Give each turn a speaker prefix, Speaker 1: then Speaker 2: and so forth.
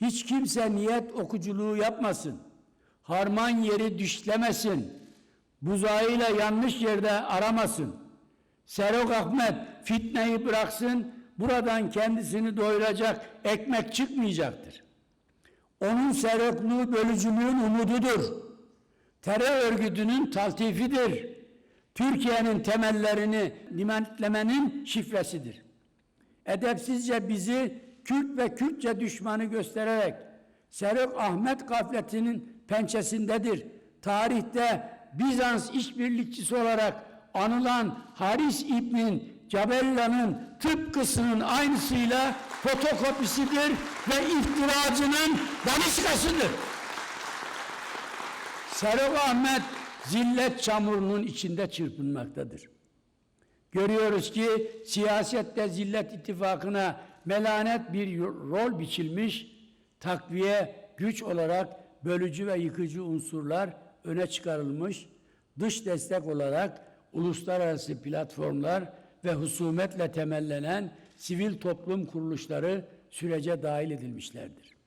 Speaker 1: Hiç kimse niyet okuculuğu yapmasın. Harman yeri düşlemesin. Buzağıyla yanlış yerde aramasın. Serok Ahmet fitneyi bıraksın. Buradan kendisini doyuracak ekmek çıkmayacaktır. Onun serokluğu bölücülüğün umududur. Terör örgütünün taltifidir. Türkiye'nin temellerini limentlemenin şifresidir. Edepsizce bizi Kürt ve Kürtçe düşmanı göstererek Serok Ahmet gafletinin pençesindedir. Tarihte Bizans işbirlikçisi olarak anılan Haris İbn Cabella'nın tıpkısının aynısıyla fotokopisidir ve iftiracının daniskasıdır. Serok Ahmet zillet çamurunun içinde çırpınmaktadır. Görüyoruz ki siyasette zillet ittifakına melanet bir rol biçilmiş, takviye güç olarak bölücü ve yıkıcı unsurlar öne çıkarılmış, dış destek olarak uluslararası platformlar ve husumetle temellenen sivil toplum kuruluşları sürece dahil edilmişlerdir.